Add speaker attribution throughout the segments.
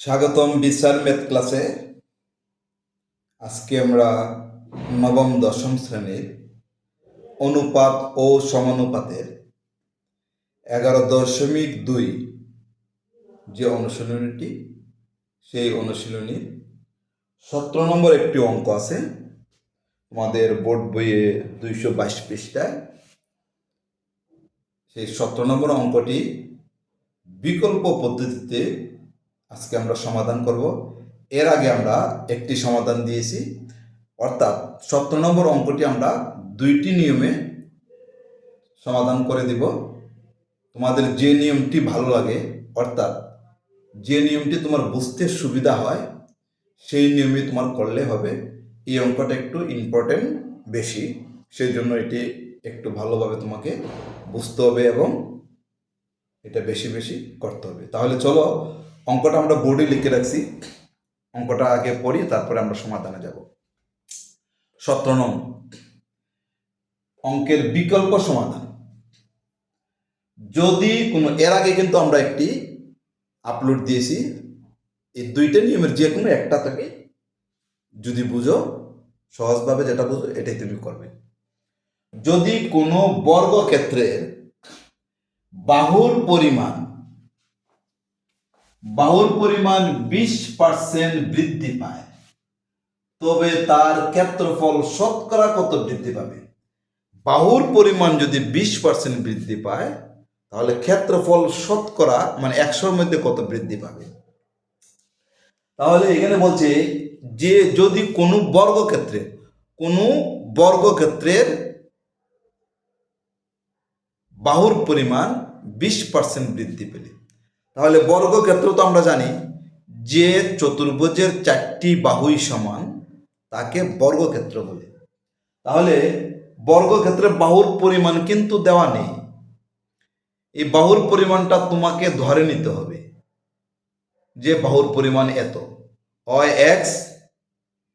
Speaker 1: স্বাগতম বিচার মেথ ক্লাসে। আজকে আমরা নবম, দশম শ্রেণির অনুপাত ও সমানুপাতের এগারো দশমিক দুই যে অনুশীলনীটি, সেই অনুশীলনীর সতেরো নম্বর একটি অঙ্ক আছে। আমাদের বোর্ড বইয়ে দুইশো বাইশ পৃষ্ঠায় সেই সতেরো নম্বর অঙ্কটি বিকল্প পদ্ধতিতে আজকে আমরা সমাধান করব। এর আগে আমরা একটি সমাধান দিয়েছি। অর্থাৎ সতেরো নম্বর অঙ্কটি আমরা দুইটি নিয়মে সমাধান করে দিব। তোমাদের যে নিয়মটি ভালো লাগে, অর্থাৎ যে নিয়মটি তোমার বুঝতে সুবিধা হয়, সেই নিয়মে তোমার করলে হবে। এই অঙ্কটা একটু ইম্পর্টেন্ট বেশি সেই জন্য এটি একটু ভালোভাবে তোমাকে বুঝতে হবে এবং এটা বেশি বেশি করতে হবে। তাহলে চলো অঙ্কটা আমরা বোর্ডে লিখে রাখছি। অঙ্কটা আগে পড়ি তারপরে আমরা সমাধানে যাব। সতেরো নং। অঙ্কের বিকল্প সমাধান। যদি কোনো, এর আগে কিন্তু আমরা একটি আপলোড দিয়েছি। এই দুইটা নিয়মের যে কোনো একটা থেকে যদি বুঝো, সহজভাবে যেটা বুঝো, এটাই তুমি করবে। যদি কোনো বর্গক্ষেত্রের বাহুর পরিমাণ বাহুর পরিমাণ বিশ পার্সেন্ট বৃদ্ধি পায়। তবে তার ক্ষেত্রফল শতকরা কত বৃদ্ধি পাবে? বাহুর পরিমাণ যদি বিশ পার্সেন্ট বৃদ্ধি পায়, তাহলে ক্ষেত্রফল শতকরা মানে একশোর মধ্যে কত বৃদ্ধি পাবে? তাহলে এখানে বলছে যে যদি কোনো বর্গক্ষেত্রে, কোনো বর্গক্ষেত্রের বাহুর পরিমাণ বিশ পার্সেন্ট বৃদ্ধি পেলে তাহলে বর্গক্ষেত্র তো আমরা জানি, যে চতুর্ভুজের চারটি বাহুই সমান, তাকে বর্গক্ষেত্র বলে। তাহলে বর্গক্ষেত্রে বাহুর পরিমাণ কিন্তু দেওয়া নেই। এই বাহুর পরিমাণটা তোমাকে ধরে নিতে হবে, যে বাহুর পরিমাণ এত। হয় এক্স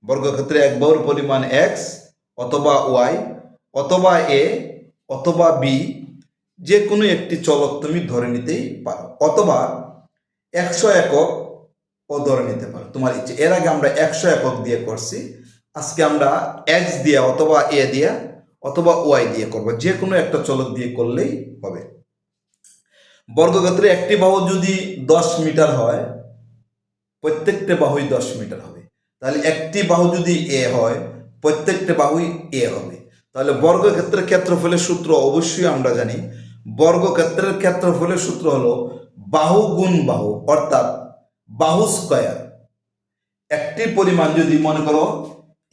Speaker 1: বর্গক্ষেত্রে এক বাহুর পরিমাণ এক্স অথবা ওয়াই অথবা এ অথবা বি যে কোনো একটি চলক তুমি ধরে নিতেই পারো, অথবা একশো একক ও ধরে নিতে পারো, তোমার ইচ্ছে। এর আগে আমরা একশো একক দিয়ে করছি, আজকে আমরা এক্স দিয়ে অথবা এ দিয়ে অথবা ওয়াই দিয়ে করব যে কোনো একটা চলক দিয়ে করলেই হবে। বর্গক্ষেত্রে একটি বাহু যদি দশ মিটার হয়, প্রত্যেকটা বাহুই দশ মিটার হবে। তাহলে একটি বাহু যদি এ হয়, প্রত্যেকটা বাহুই এ হবে। তাহলে বর্গক্ষেত্রের ক্ষেত্রফলের সূত্র অবশ্যই আমরা জানি বর্গক্ষেত্রের ক্ষেত্রফলের সূত্র হলো বাহু গুণ বাহু, অর্থাৎ বাহু স্কয়ার। একটি পরিমাণ যদি মনে করো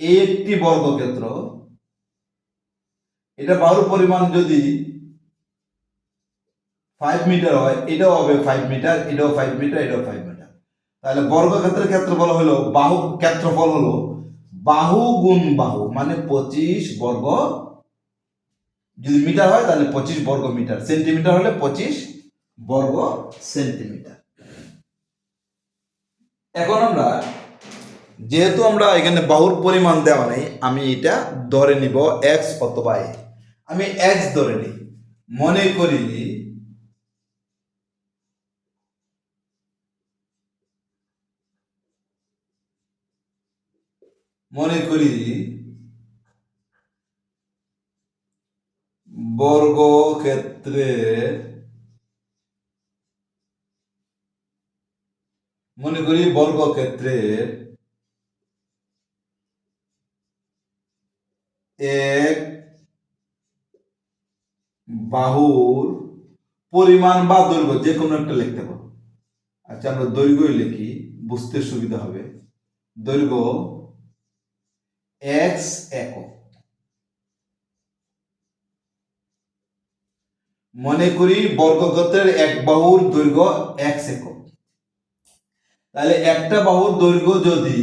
Speaker 1: একটি বর্গক্ষেত্র, এটা বাহুর পরিমাণ যদি ফাইভ মিটার হয়, এটাও হবে ফাইভ মিটার এটাও ফাইভ মিটার এটাও ফাইভ মিটার তাহলে বর্গক্ষেত্রের ক্ষেত্রফল হলো, বাহু ক্ষেত্রফল হলো বাহু গুণ বাহু মানে পঁচিশ বর্গ যদি মিটার হয় তাহলে পঁচিশ বর্গ মিটার। সেন্টিমিটার হলে পঁচিশ বর্গ সেন্টিমিটার। এখন আমরা, যেহেতু আমরা এখানে বাহুর পরিমাণ দেওয়া নেই, আমি এটা ধরে নিব এক্স অথবা এ আমি এক্স ধরে নিই। মনে করি মনে করি বর্গক্ষেত্রে মনে করি বর্গক্ষেত্রের এক বাহুর পরিমাণ বা দৈর্ঘ্য, যে কোনো একটা লিখতে পারো। আচ্ছা আমরা দৈর্ঘ্যই লিখি, বুঝতে সুবিধা হবে। দৈর্ঘ্য এক্স একক। মনে করি বর্গক্ষেত্রের এক বাহুর দৈর্ঘ্য এক একক তাহলে একটা বাহুর দৈর্ঘ্য যদি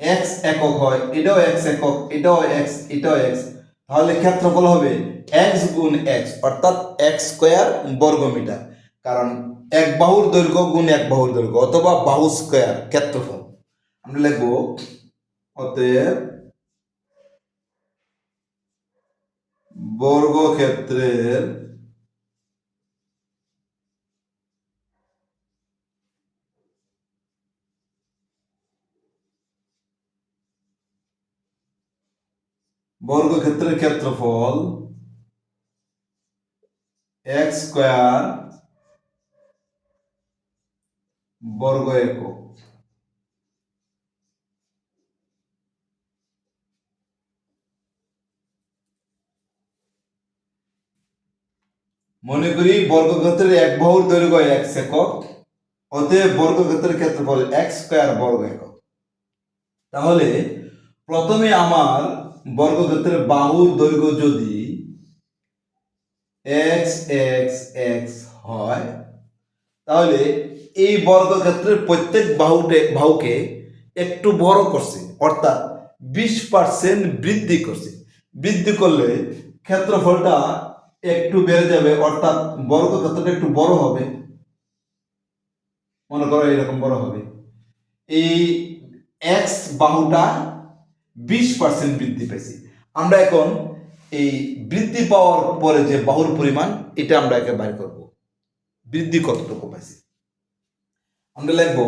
Speaker 1: এক্স একক হয়, এটাও এক্স একক এটাও এক্স এটাও এক্স তাহলে ক্ষেত্রফল হবে এক্স গুণ এক্স অর্থাৎ এক্স স্কোয়ার বর্গ মিটার কারণ এক বাহুর দৈর্ঘ্য গুণ এক বাহুর দৈর্ঘ্য, অথবা বাহু স্কোয়ার ক্ষেত্রফল। আমরা লিখব, অতএব বর্গক্ষেত্রের বর্গক্ষেত্রের ক্ষেত্রফল এক্স স্কোয়ার বর্গ একক। মনে করি বর্গক্ষেত্রের এক বাহুর দৈর্ঘ্য এক একক অতএব বর্গক্ষেত্রের ক্ষেত্রফল এক স্কোয়ার বর্গ একক। তাহলে প্রথমে আমার বর্গক্ষেত্রের বাহুর দৈর্ঘ্য যদি এক্স এক্স এক্স হয়, তাহলে এই বর্গক্ষেত্রের প্রত্যেক বাহুটে বাহুকে একটু বড় করছে, অর্থাৎ বিশ পার্সেন্ট বৃদ্ধি করছে। বৃদ্ধি করলে ক্ষেত্রফলটা একটু বেড়ে যাবে, অর্থাৎ বর্গক্ষেত্রটা একটু বড় হবে। মনে করো এরকম বড় হবে। এই এক্স বাহুটা বিশ পার্সেন্ট বৃদ্ধি পেয়েছি। আমরা এখন এই বৃদ্ধি পাওয়ার পরে যে বাহুর পরিমাণ, এটা আমরা একে বাইর করব। বৃদ্ধি কতটুকু পাইছি আমরা লিখব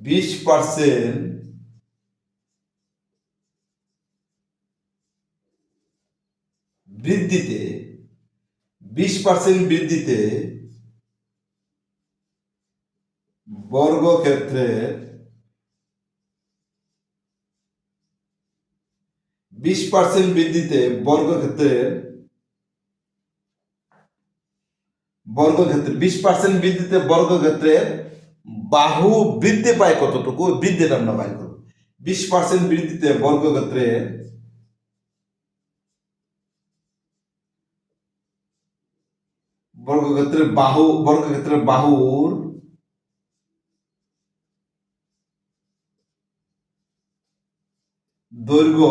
Speaker 1: বিশ পার্সেন্ট বৃদ্ধিতে, বিশ পার্সেন্ট বৃদ্ধিতে বর্গক্ষেত্রের বিশ পার্সেন্ট বৃদ্ধিতে বর্গক্ষেত্রের বর্গক্ষেত্রে, বিশ পার্সেন্ট বৃদ্ধিতে বর্গক্ষেত্রের বাহু বৃদ্ধি পায় কতটুকু? বৃদ্ধিটা আমরা বাইর করব। বিশ পার্সেন্ট বৃদ্ধিতে বর্গক্ষেত্রের বর্গক্ষেত্রের বাহু, বর্গক্ষেত্রের বাহুর দৈর্ঘ্য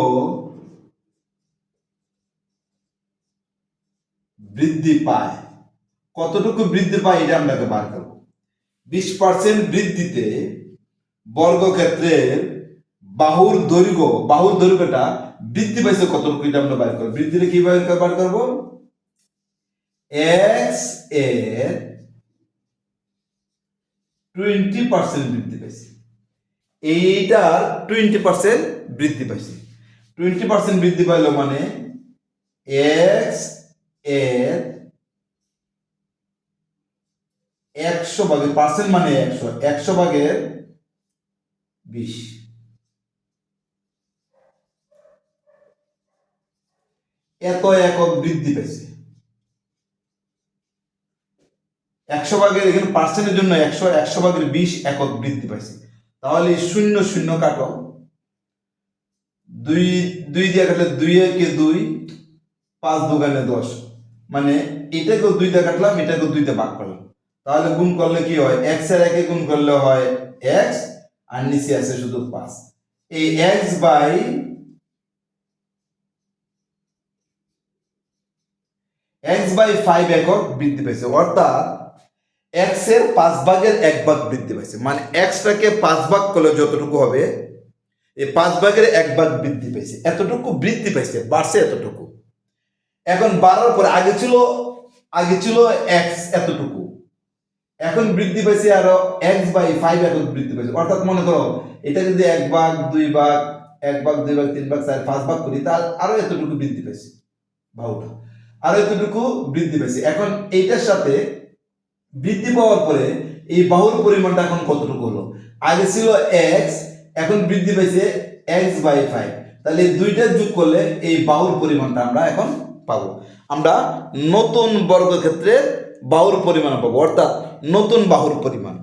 Speaker 1: বৃদ্ধি পায়। কতটুকু বৃদ্ধি পায় এটা আপনাকে বার করব। বিশ পার্সেন্ট বৃদ্ধিতে বর্গক্ষেত্রের বাহুর দৈর্ঘ্য, বাহুর দৈর্ঘ্যটা বৃদ্ধি পাইছে কতটুকু এটা আমরা বার করব। বৃদ্ধিটা কীভাবে বার করব? এক্সের টোয়েন্টি পার্সেন্ট বৃদ্ধি পাইছে। এইটার টোয়েন্টি পার্সেন্ট বৃদ্ধি পাইছে। টোয়েন্টি পার্সেন্ট বৃদ্ধি পাইল মানে এক্সের একশো ভাগের পার্সেন্ট মানে একশো একশো ভাগের বিশ। এত একক বৃদ্ধি পেয়েছে একশো ভাগের এখানে পার্সেন্টের জন্য একশো একশো ভাগের বিশ একক বৃদ্ধি পাইছে। তাহলে শূন্য শূন্য কাটো। দুই দুই দিয়ে কাটলে দুই একে দুই, পাঁচ দোকানে দশ। মানে এটাকেও দুই দিয়ে কাটলাম, এটাকেও দুই দিয়ে ভাগ করলাম। তাহলে গুণ করলে কি হয়? এক্সের একে গুণ করলে হয় এক্স আর নিচে আছে শুধু পাঁচ। এই x by x by five একক বৃদ্ধি পেয়েছে অর্থাৎ এক্সের পাঁচ ভাগের এক ভাগ বৃদ্ধি পাইছে। মানে এক্সটাকে পাঁচ ভাগ করলে যতটুকু হবে, এই পাঁচ ভাগের এক ভাগ বৃদ্ধি পেয়েছে এতটুকু বৃদ্ধি পাইছে, বাড়ছে এতটুকু। এখন বাড়ার পরে আগে ছিল আগে ছিল এক্স এতটুকু। এখন বৃদ্ধি পাইছে আরও এক্স বাই ফাইভ এখন বৃদ্ধি পাইছে। অর্থাৎ মনে করো, এটা যদি এক ভাগ, দুই ভাগ, এক ভাগ, দুই ভাগ, তিন ভাগ, চার, পাঁচ ভাগ করি তার আরও এতটুকু বৃদ্ধি পাইছে। বাহুটা। আরও এতটুকু বৃদ্ধি পাইছে। এখন এইটার সাথে বৃদ্ধি পাওয়ার পরে এই বাহুর পরিমাণটা এখন কতটুকু হলো? আগে ছিল এক্স এখন বৃদ্ধি পেয়েছে এক্স বাই ফাইভ তাহলে দুইটা যোগ করলে এই বাহুর পরিমাণটা আমরা এখন পাবো। আমরা নতুন বর্গক্ষেত্রে বাহুর পরিমাণ পাবো, অর্থাৎ নতুন বাহুর পরিমাণ।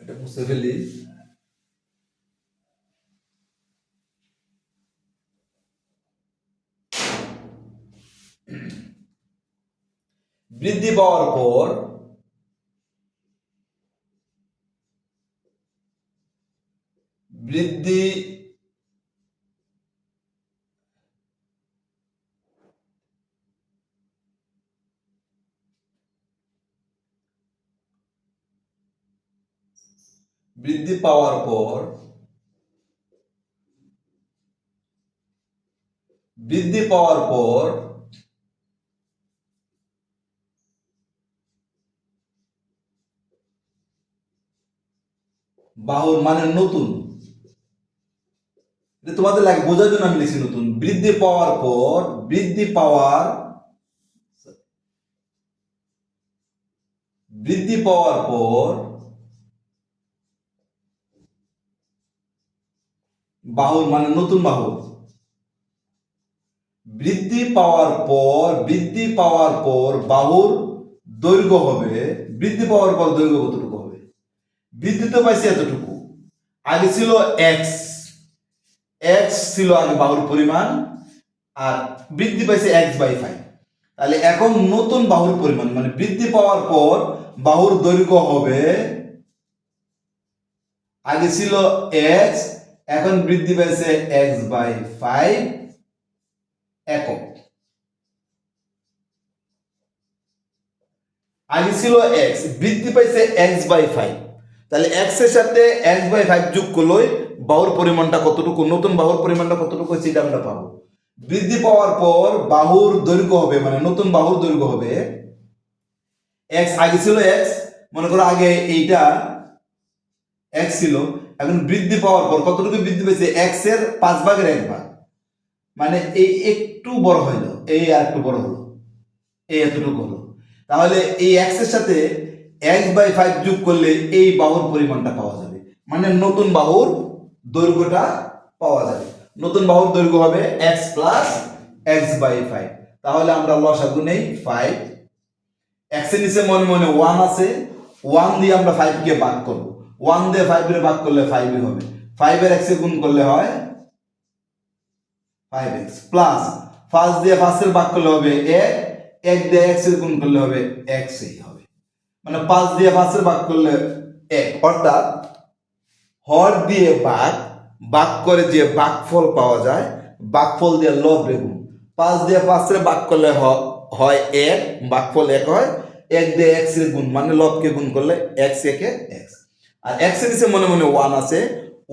Speaker 1: এটা মুছে ফেলি বৃদ্ধি পাওয়ার পর বৃদ্ধি বৃদ্ধি পাওয়ার পর বৃদ্ধি পাওয়ার পর বাহুর মানে নতুন। তোমাদের লাগে বোঝার জন্য আমি লিখছি নতুন। বৃদ্ধি পাওয়ার পর, বৃদ্ধি পাওয়ার বৃদ্ধি পাওয়ার পর, বাহুর মানে নতুন বাহু। বৃদ্ধি পাওয়ার পর, বৃদ্ধি পাওয়ার পর বাহুর দৈর্ঘ্য হবে, বৃদ্ধি পাওয়ার পর দৈর্ঘ্য কতটুকু? বৃদ্ধি তো পাইছে এতটুকু। আগে ছিল এক্স এক্স ছিল আগে বাহুর পরিমাণ, আর বৃদ্ধি পাইছে এক্স বাই ফাইভ তাহলে এখন নতুন বাহুর পরিমাণ মানে বৃদ্ধি পাওয়ার পর বাহুর দৈর্ঘ্য হবে, আগে ছিল এক্স এখন বৃদ্ধি পেয়েছে এক্স বাই ফাইভ একক। আগে ছিল এক্স বৃদ্ধি পাইছে এক্স বাই ফাইভ তাহলে এক্সের সাথে এক্স বাই ফাইভ যোগ করলে বাহুর পরিমাণটা কতটুকু? নতুন বাহুর পরিমাণটা কতটুকু সেটা আমরা পাবো। বৃদ্ধি পাওয়ার পর বাহুর দৈর্ঘ্য হবে মানে নতুন বাহুর দৈর্ঘ্য হবে এক্স আগে ছিল এক্স মনে করো আগে এইটা এক্স ছিল, এখন বৃদ্ধি পাওয়ার পর কতটুকু বৃদ্ধি পেয়েছে? এক্সের পাঁচ ভাগের এক ভাগ। মানে এই একটু বড় হইল, এই আর একটু বড় হলো, এই এতটুকু হলো। তাহলে এই এক্সের সাথে এক্স বাই ফাইভ যোগ করলে এই বাহুর পরিমাণটা পাওয়া যাবে। মানে নতুন বাহুর দৈর্ঘ্যটা পাওয়া যাবে। নতুন বাহুর দৈর্ঘ্য হবে x plus x by five তাহলে আমরা লসাগু নেই ফাইভ এক্সের নিচে মনে মনে ওয়ান আছে। ওয়ান দিয়ে আমরা ফাইভকে ভাগ করব। ওয়ান দিয়ে ফাইভের ভাগ করলে ফাইভই হবে। ফাইভের এক্সে গুণ করলে হয় ফাইভ এক্স প্লাস ফার্স্ট দিয়ে ফার্স্টের ভাগ করলে হবে এক। এক দিয়ে এক্সের গুণ করলে হবে এক্সই হবে। মানে পাঁচ দিয়ে পাঁচের ভাগ করলে এক। অর্থাৎ হর দিয়ে ভাগ ভাগ করে যে ভাগফল পাওয়া যায় ভাগফল দিয়ে লব রেগুন পাঁচ দিয়ে পাঁচের ভাগ করলে হয় এক ভাগফল এক হয়, এক দিয়ে এক্সের গুণ মানে লবকে গুণ করলে এক্স একে এক্স আর এক্সের নিচে মনে মনে ওয়ান আছে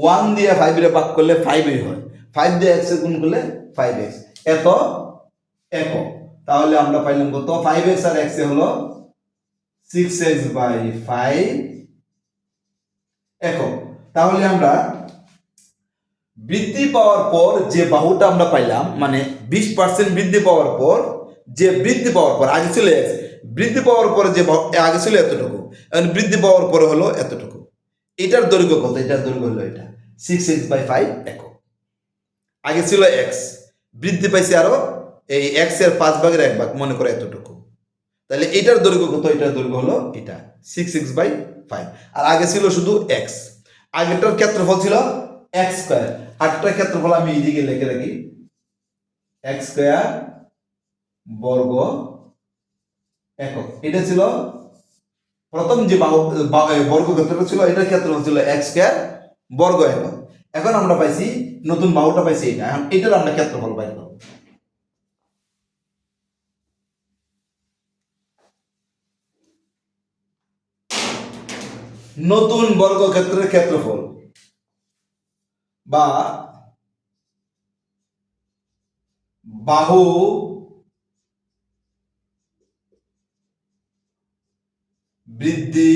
Speaker 1: ওয়ান দিয়ে ফাইভ এর ভাগ করলে ফাইভই হয়। ফাইভ দিয়ে এক্সের গুণ করলে ফাইভ এক্স এত একক। তাহলে আমরা পাইলাম কত? ফাইভ এক্স আর এক্স এ হলো সিক্স এক্স বাই ফাইভ একক। তাহলে আমরা বৃদ্ধি পাওয়ার পর যে বাহুটা আমরা পাইলাম মানে বিশ পার্সেন্ট বৃদ্ধি পাওয়ার পর, যে বৃদ্ধি পাওয়ার পর, আগে ছিল এক্স বৃদ্ধি পাওয়ার পরে যে আগে ছিল এতটুকু। এখন বৃদ্ধি পাওয়ার পরে হলো এতটুকু। এটার দৈর্ঘ্য কত? এটার দৈর্ঘ্য হলো এটা। সিক্স এক্স বাই ফাইভ একক। আগে ছিল এক্স বৃদ্ধি পাইছে আরও এই এক্সের পাঁচ ভাগের এক ভাগ। মনে করে এতটুকু। তাহলে এটার দৈর্ঘ্য কত? এটার দৈর্ঘ্য হলো এটা সিক্স সিক্স বাই ফাইভ আর আগে ছিল শুধু এক্স আগেরটার ক্ষেত্রফল ছিল এক্স স্কোয়ার আগেরটার ক্ষেত্রফল আমি এইদিকে লিখে রাখি। এক্স স্কোয়ার বর্গ একক। এটা ছিল প্রথম যে বর্গ ক্ষেত্রফল ছিল, এটার ক্ষেত্রফল ছিল এক্স স্কোয়ার বর্গ একক। এখন আমরা পাইছি, নতুন বাহুটা পাইছি এটা এখন এটার আমরা ক্ষেত্রফল পাই পাবো নতুন বর্গক্ষেত্রের ক্ষেত্রফল। বা বাহু বৃদ্ধি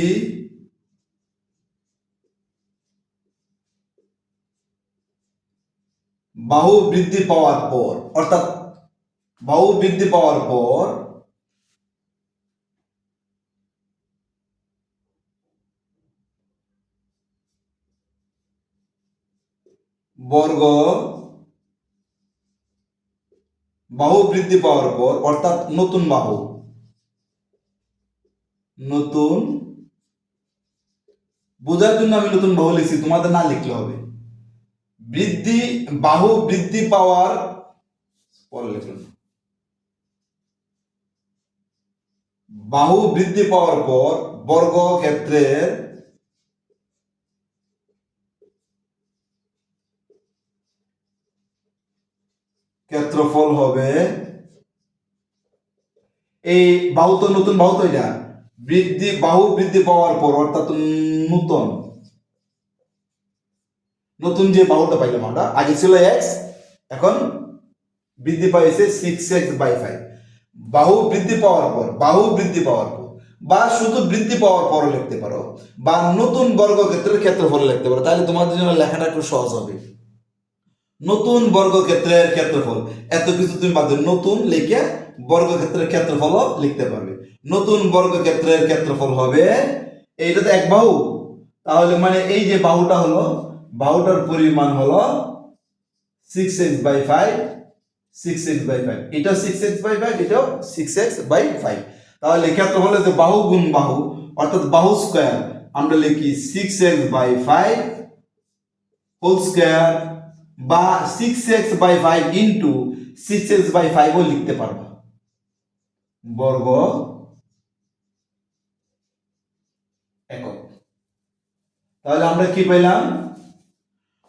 Speaker 1: বাহু বৃদ্ধি পাওয়ার পর, অর্থাৎ বাহু বৃদ্ধি পাওয়ার পর বর্গ বাহু বৃদ্ধি পাওয়ার পর, অর্থাৎ নতুন বাহু। নতুন, বোঝার জন্য আমি নতুন বাহু লিখছি, তোমাদের না লিখলে হবে। বৃদ্ধি, বাহু বৃদ্ধি পাওয়ার, পরে লিখলাম। বাহু বৃদ্ধি পাওয়ার পর বর্গ ক্ষেত্রফল হবে এই বাহু তো নতুন বাহু তো এটা। বৃদ্ধি, বাহু বৃদ্ধি পাওয়ার পর, অর্থাৎ নতুন। নতুন যে বাহুটা পাইলাম আমরা, আগে ছিল এক্স এখন বৃদ্ধি পাইছে সিক্স এক্স বাই ফাইভ বাহু বৃদ্ধি পাওয়ার পর, বাহু বৃদ্ধি পাওয়ার পর, বা শুধু বৃদ্ধি পাওয়ার পরও লিখতে পারো, বা নতুন বর্গক্ষেত্রের ক্ষেত্রফল লিখতে পারো, তাহলে তোমাদের জন্য লেখাটা একটু সহজ হবে। নতুন বর্গক্ষেত্রের ক্ষেত্রফল। এত কিছু তুমি বাদ নতুন লিখে বর্গক্ষেত্রের ক্ষেত্রফল লিখতে পারবে। নতুন বর্গক্ষেত্রের ক্ষেত্রফল হবে, এইটা তো এক বাহু। তাহলে মানে এই যে বাহুটা হলো, বাহুটার পরিমাণ হলো six x by five six x by five এটা সিক্স এক্স বাই ফাইভ এটাও সিক্স এক্স বাই ফাইভ তাহলে ক্ষেত্রফল হচ্ছে বাহু গুণ বাহু, অর্থাৎ বাহু স্কোয়ার আমরা লিখি six x by five whole square বা six x by five into six x by ফাইভও লিখতে পারব। বর্গ একক। তাহলে আমরা কি পেলাম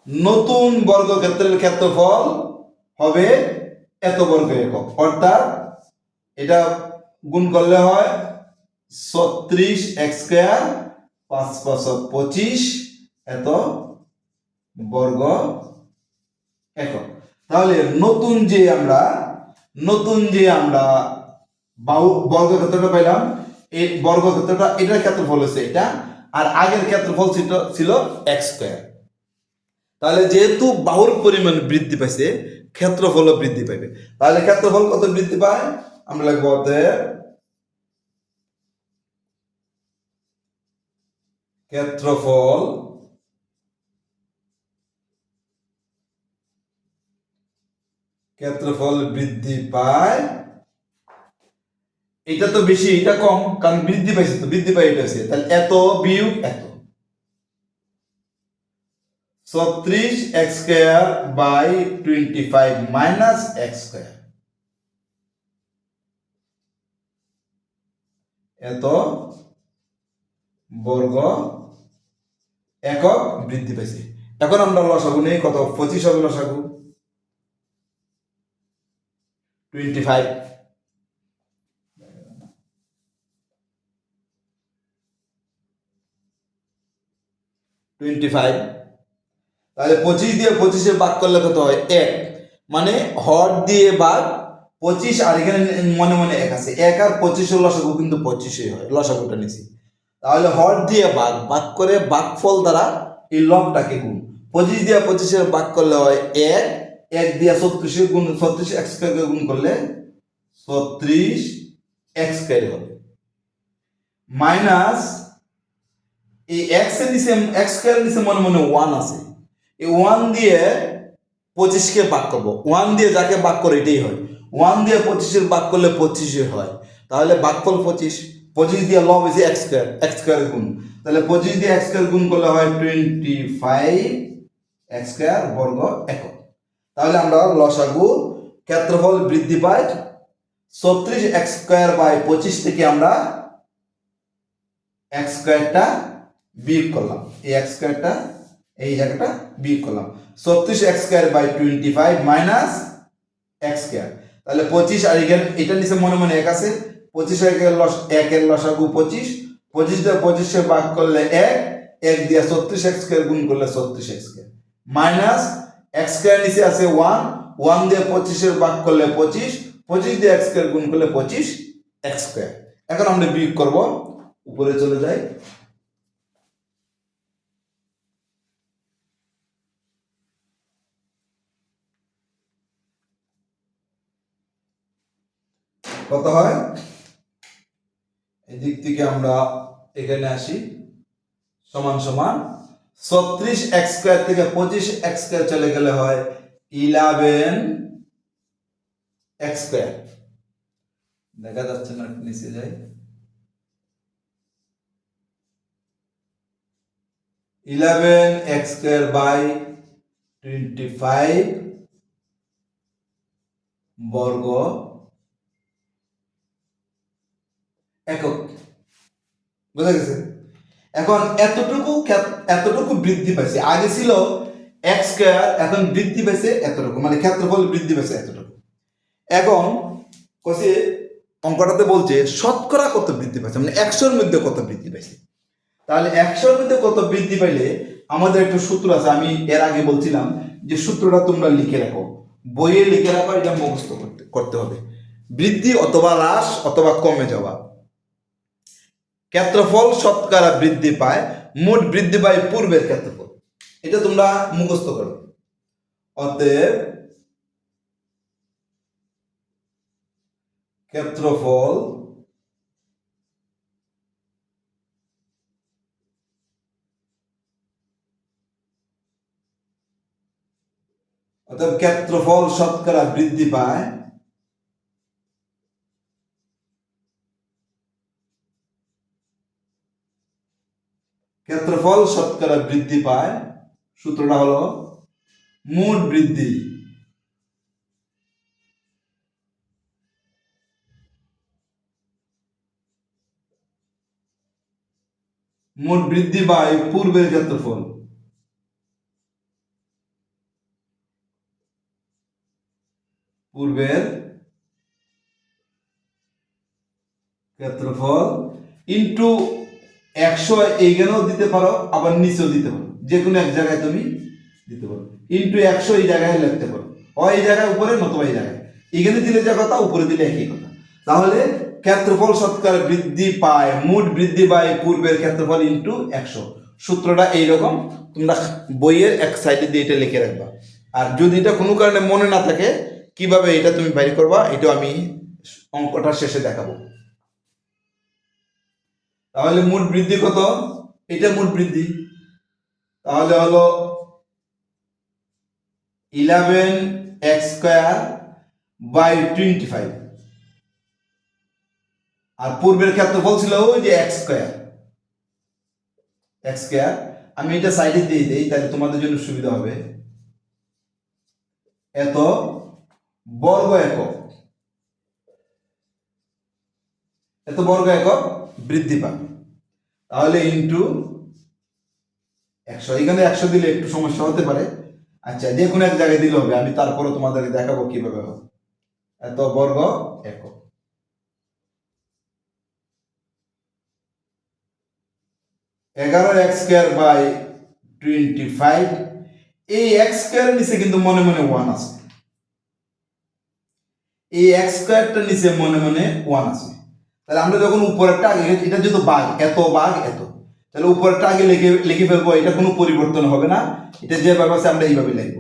Speaker 1: নতুন বর্গ বর্গক্ষেত্রের ক্ষেত্রফল হবে এত বর্গ একক। অর্থাৎ এটা গুণ করলে হয় ছত্রিশ এক্স স্কোয়ার পাঁচ পাঁচ পঁচিশ এত বর্গ একক তাহলে নতুন যে আমরা, নতুন যে আমরা বাহু বর্গক্ষেত্রটা পাইলাম, এই বর্গক্ষেত্রটা এটার ক্ষেত্রফল হচ্ছে এটা, আর আগের ক্ষেত্রফল ছিল ছিল এক্স স্কোয়ার তাহলে যেহেতু বাহুর পরিমাণ বৃদ্ধি পাইছে, ক্ষেত্রফলও বৃদ্ধি পাইবে। তাহলে ক্ষেত্রফল কত বৃদ্ধি পায়? আমরা লিখব ক্ষেত্রফল ক্ষেত্রফল বৃদ্ধি পায়। এটা তো বেশি, এটা কম, কারণ বৃদ্ধি পাইছে তো, বৃদ্ধি পাই এটা হচ্ছে, তাহলে এত বিয়োগ এত। ছত্রিশ x square by twenty five minus x square. এত বর্গ একক বৃদ্ধি পাইছে। এখন আমরা লসাগু নেই, কত, পঁচিশ হবে লসাগু। টোয়েন্টি ফাইভ টোয়েন্টি ফাইভ তাহলে পঁচিশ দিয়ে পঁচিশে ভাগ করলে কত হয়? এক। মানে হর দিয়ে ভাগ পঁচিশ, আর এখানে মনে মনে এক আছে। এক আর পঁচিশের লসাগু কিন্তু পঁচিশই হয়। লসাগুটা নিছি। তাহলে হর দিয়ে ভাগ ভাগ করে ভাগফল দ্বারা এই লবটাকে গুণ। পঁচিশ দিয়ে পঁচিশের ভাগ করলে হয় এক। এক দিয়ে ছত্রিশে গুণ, ছত্রিশ এক স্কোয়ারকে গুণ করলে ছত্রিশ এক স্কোয়ার হবে। মাইনাস এই এক্সের নিচে এক্স স্কোয়ার নিচে মনে মনে ওয়ান আছে। এই ওয়ান দিয়ে পঁচিশকে ভাগ করব। ওয়ান দিয়ে যাকে ভাগ করে এটাই হয়। ওয়ান দিয়ে পঁচিশের ভাগ করলে পঁচিশে হয়। তাহলে ভাগফল পঁচিশ। পঁচিশ দিয়ে লব হয়েছে এক্স স্কোয়ার এক্স স্কোয়ার গুণ। তাহলে পঁচিশ দিয়ে এক্স স্কোয়ার গুণ করলে হয় টোয়েন্টি ফাইভ এক্স স্কোয়ার বর্গ একক। তাহলে আমরা লসাগু ক্ষেত্রফল বৃদ্ধি পাই ছত্রিশ এক্স স্কোয়ার বাই পঁচিশ থেকে আমরা এক্স স্কোয়ারটা বিয়োগ করলাম। এই এক্স স্কোয়ারটা, এই জায়গাটা বিয়োগ করলাম। ছত্রিশ x square by twenty five minus x square. তাহলে পঁচিশ আর এখানে, এটা নিচে মনে মনে এক আছে। পঁচিশ একের লস, একের লসাগু পঁচিশ। পঁচিশ দিয়ে পঁচিশে ভাগ করলে এক এক দিয়ে ছত্রিশ এক্স স্কোয়ার গুণ করলে ছত্রিশ x square. Minus x square নিচে আছে ওয়ান ওয়ান দিয়ে পঁচিশের ভাগ করলে পঁচিশ পঁচিশ দিয়ে এক্স স্কোয়ার গুণ করলে পঁচিশ এক্স স্কোয়ার এখন আমরা বিয়োগ করব, উপরে চলে যাই। কত হয়? এদিক থেকে আমরা এখানে আসি, সমান সমান ছত্রিশ এক্স স্কোয়ার থেকে পঁচিশ এক্স স্কোয়ার চলে গেলে হয় ইলেভেন এক্স স্কোয়ার। দেখা যাচ্ছে না নিচে যাই। Eleven x square by twenty five বর্গ একক। বুঝা গেছে? এখন এতটুকু এতটুকু বৃদ্ধি পাইছে। আগে ছিল এক্স স্কোয়ার এখন বৃদ্ধি পাইছে এতটুকু। মানে ক্ষেত্রফল বৃদ্ধি পাইছে এতটুকু। এখন কসে অঙ্কটাতে বলছে, শতকরা কত বৃদ্ধি পাইছে? মানে একশোর মধ্যে কত বৃদ্ধি পাইছে? তাহলে একশোর মধ্যে কত বৃদ্ধি পাইলে আমাদের একটা সূত্র আছে, আমি এর আগে বলছিলাম যে সূত্রটা তোমরা লিখে রাখো। বইয়ে লিখে রাখো, এটা মুখস্থ করতে করতে হবে। বৃদ্ধি অথবা হ্রাস অথবা কমে যাওয়া। ক্ষেত্রফল শতকরা বৃদ্ধি পায়, মোট বৃদ্ধি পায় পূর্বের ক্ষেত্রফল। এটা তোমরা মুখস্থ করো। অতএব, ক্ষেত্রফল অতএব ক্ষেত্রফল শতকরা বৃদ্ধি পায় ক্ষেত্রফল শতকরা বৃদ্ধি পায়। সূত্রটা হলো মোট বৃদ্ধি। মোট বৃদ্ধি পায় পূর্বের ক্ষেত্রফল। পূর্বের ক্ষেত্রফল ইন্টু একশো এইখানেও দিতে পারো, আবার নিচেও দিতে পারো। যে কোনো এক জায়গায় তুমি দিতে পারো। ইন্টু একশো এই জায়গায় লিখতে পারো। হয় এই জায়গায় উপরে, নতুবা এই জায়গায়। এখানে দিলে যা কথা, উপরে দিলে একই কথা। তাহলে ক্ষেত্রফল শতকরা বৃদ্ধি পায়, মোট বৃদ্ধি পায় পূর্বের ক্ষেত্রফল ইন্টু একশো। সূত্রটা এইরকম, তোমরা বইয়ের এক সাইডে দিয়ে এটা লিখে রাখবা। আর যদি এটা কোনো কারণে মনে না থাকে, কীভাবে এটা তুমি বাইর করবা এটা আমি অঙ্কটা শেষে দেখাবো। তাহলে মোট বৃদ্ধি কত? এটা মোট বৃদ্ধি। তাহলে হলো eleven x square by twenty five আর পূর্বের ক্ষেত্রফল ছিল ওই যে এক্স স্কোয়ার এক্স স্কোয়ার আমি এটা সাইডে দিয়ে দিই, তাহলে তোমাদের জন্য সুবিধা হবে। এত বর্গ একক। এত বর্গ একক? বৃদ্ধি পাবে। তাহলে ইন্টু একশো, এখানে একশো দিলে একটু সমস্যা হতে পারে। আচ্ছা যে কোনো এক জায়গায় দিলে হবে, আমি তারপরে তোমাদেরকে দেখাবো কীভাবে হবে। এত বর্গ একক। এগারো x square by twenty five এই এক্স স্কোয়ারের নিচে কিন্তু মনে মনে ওয়ান আছে। এই এক্স স্কোয়ারটার নিচে মনে মনে ওয়ান আছে। তাহলে আমরা যখন উপরেরটা আগে এটা যেহেতু বাঘ, এত বাঘ, এত। তাহলে উপরেরটা আগে লিখে লিখে ফেলব, এটা কোনো পরিবর্তন হবে না। এটা যেভাবে আছে আমরা এইভাবে লিখব।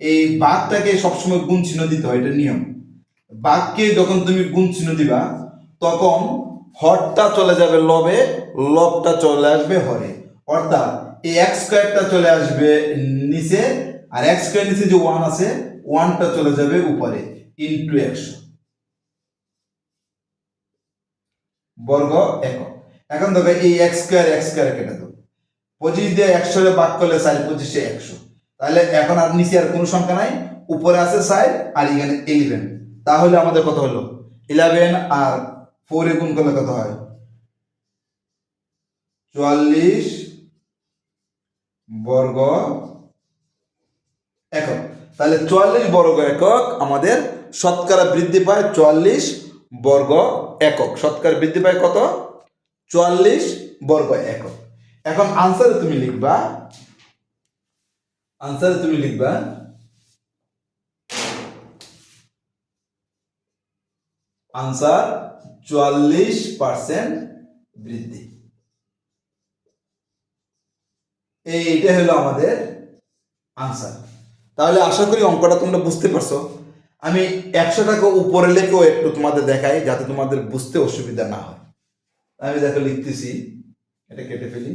Speaker 1: এই বাঘটাকে সবসময় গুণ চিহ্ন দিতে হয়, এটা নিয়ম। বাঘকে যখন তুমি গুণ চিহ্ন দিবা, তখন হরটা চলে যাবে লবে, লবটা চলে আসবে হরে। অর্থাৎ এই এক্স স্কোয়ারটা চলে আসবে নিচে, আর এক্স স্কোয়ার নিচে যে ওয়ান আছে ওয়ানটা চলে যাবে উপরে ইন্টু একশো বর্গ একক। এখন দেখো এই এক্স স্কোয়ার এক্স স্কোয়ার কেটে দেবো। পঁচিশ দিয়ে একশো ভাগ করলে সাইড পঁচিশে একশো। তাহলে এখন আর নিচে আর কোনো সংখ্যা নাই। উপরে আছে সাইড আর এখানে ইলেভেন তাহলে আমাদের কত হলো? ইলেভেন আর ফোরে গুণ করলে কত হয়? চুয়াল্লিশ বর্গ একক। তাহলে চুয়াল্লিশ বর্গ একক আমাদের শতকরা বৃদ্ধি পায় চুয়াল্লিশ বর্গ একক। শতকরা বৃদ্ধি পায় কত? চুয়াল্লিশ বর্গ একক। এখন আনসারে তুমি লিখবা। আনসারে তুমি লিখবা। আনসার চুয়াল্লিশ পার্সেন্ট বৃদ্ধি। এই এটা হলো আমাদের আনসার তাহলে আশা করি অঙ্কটা তোমরা বুঝতে পারছ। আমি একশো টাকা উপরে লেখেও একটু তোমাদের দেখাই যাতে তোমাদের বুঝতে অসুবিধা না হয়। আমি দেখো লিখতেছি, এটা কেটে ফেলি।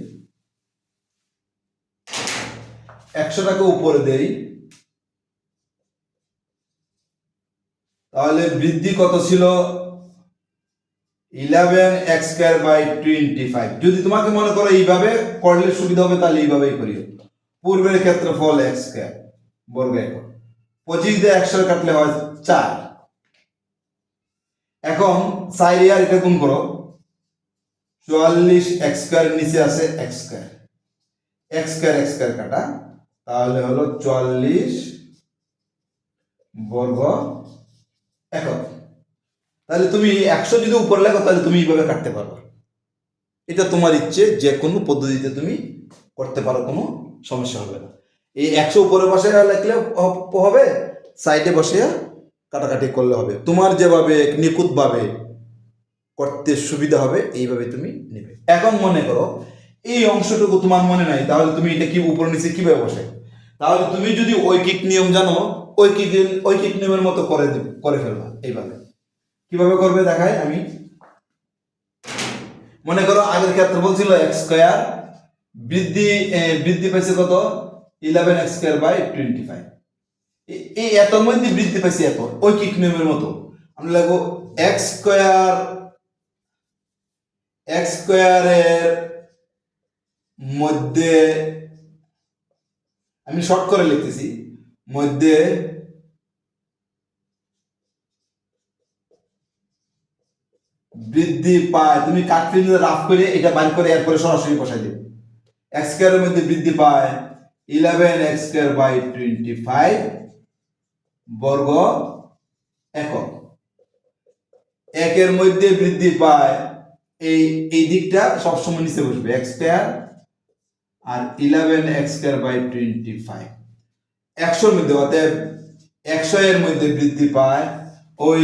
Speaker 1: একশো টাকা উপরে দেই। তাহলে বৃদ্ধি কত ছিল? Eleven x square by twenty five যদি তোমাকে মনে করো এইভাবে করলে সুবিধা হবে, তাহলে এইভাবেই করিও। পূর্বের ক্ষেত্রফল এক্স স্কোয়ার, বর্গ একক। পঁচিশ দিয়ে একশো কাটলে হয় চার। এখন সাইড আর এটা গুণ করো। চুয়াল্লিশ এক্স স্কোয়ার নিচে আছে x square. X square x square কাটা। তাহলে হলো চুয়াল্লিশ বর্গ একক। তাহলে তুমি একশো যদি উপরে লেখো, তাহলে তুমি এইভাবে কাটতে পারবে। এটা তোমার ইচ্ছে, যে কোনো পদ্ধতিতে তুমি করতে পারো, কোনো সমস্যা হবে না। এই একশো উপরে বসে লিখলে হবে সাইডে বসে কাটাকাটি করলে হবে। তোমার যেভাবে নিখুঁতভাবে করতে সুবিধা হবে, এইভাবে তুমি নেবে। এখন মনে করো, এই অংশটুকু তোমার মনে নাই, তাহলে তুমি এটা কি উপর নিচে কীভাবে বসে? তাহলে তুমি যদি ঐকিক নিয়ম জানো, ঐকিক ঐকিক নিয়মের মতো করে করে ফেলবা এইভাবে। কীভাবে করবে দেখায় আমি। মনে করো আগের ক্ষেত্রে বলছিল এক্স স্কোয়ার বৃদ্ধি বৃদ্ধি পেয়েছে কত? Eleven x square by twenty five এই এত মধ্যে বৃদ্ধি পাইছে এত ঐকিক নিয়মের মতো। আমরা লাগবো এক্স স্কোয়ার এক্স স্কোয়ারের মধ্যে, আমি শর্ট করে লিখতেছি, মধ্যে বৃদ্ধি পায়, তুমি কাটপিন রাফ করে এটা বাইর করে এরপরে সরাসরি বসাই দিবে। এক্স স্কোয়ারের মধ্যে বৃদ্ধি পায় eleven x square by twenty five বর্গ একক। একের মধ্যে বৃদ্ধি পায় এই এই দিকটা সবসময় নিচে বসবে x square R eleven x square by twenty five একশোর মধ্যে, অতএব একশো এর মধ্যে বৃদ্ধি পায় ওই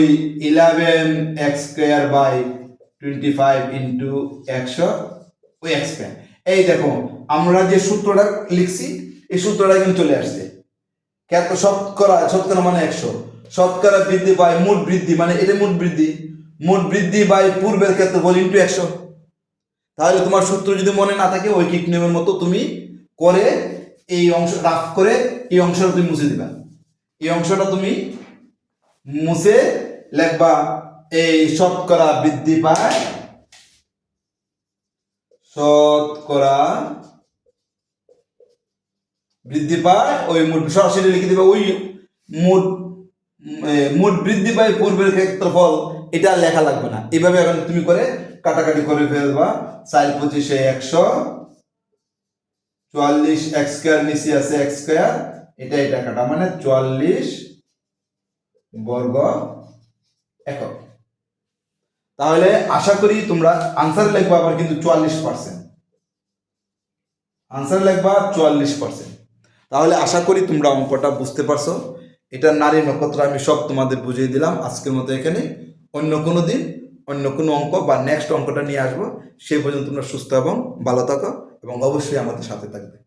Speaker 1: eleven x square by twenty five into একশো ওই এক্স স্কোয়ার এই দেখো আমরা যে সূত্রটা লিখছি এই সূত্রটা কিন্তু চলে আসছে। কত শতকরা শতকরা মানে একশো। শতকরা বৃদ্ধি পায় মোট বৃদ্ধি মানে এটা মোট বৃদ্ধি। মোট বৃদ্ধি বাই পূর্বের ক্ষেত্রে বল ইন্টু একশো। তাহলে তোমার সূত্র যদি মনে না থাকে ঐকিক নিয়মের মতো তুমি করে এই অংশ রাফ করে এই অংশটা তুমি মুছে দিবা। এই অংশটা তুমি মুছে লেখবা এই শতকরা বৃদ্ধি পায় শতকরা বৃদ্ধি পায়, ওই মোট সরাসরি লিখে দেবে ওই মোট মোট বৃদ্ধি পায় পূর্বের ক্ষেত্রফল, এটা লেখা লাগবে না। এভাবে এখন তুমি করে কাটাকাটি করে ফেলবা। চার পঁচিশে একশো, চুয়াল্লিশ এক্স স্কোয়ার নিচে আছে এক্স স্কোয়ার, এটা এটা কাটা মানে চুয়াল্লিশ বর্গ একক। তাহলে আশা করি তোমরা আনসার লিখবা, আবার কিন্তু চুয়াল্লিশ পার্সেন্ট আনসার লিখবা, চুয়াল্লিশ পার্সেন্ট তাহলে আশা করি তোমরা অঙ্কটা বুঝতে পারছ। এটা নারী নক্ষত্র, আমি সব তোমাদের বুঝিয়ে দিলাম আজকের মতো এখানে। অন্য কোনো দিন, অন্য কোনো অঙ্ক বা নেক্সট অঙ্কটা নিয়ে আসব। সেই পর্যন্ত তোমরা সুস্থ এবং ভালো থাকো এবং অবশ্যই আমাদের সাথে থাকবে।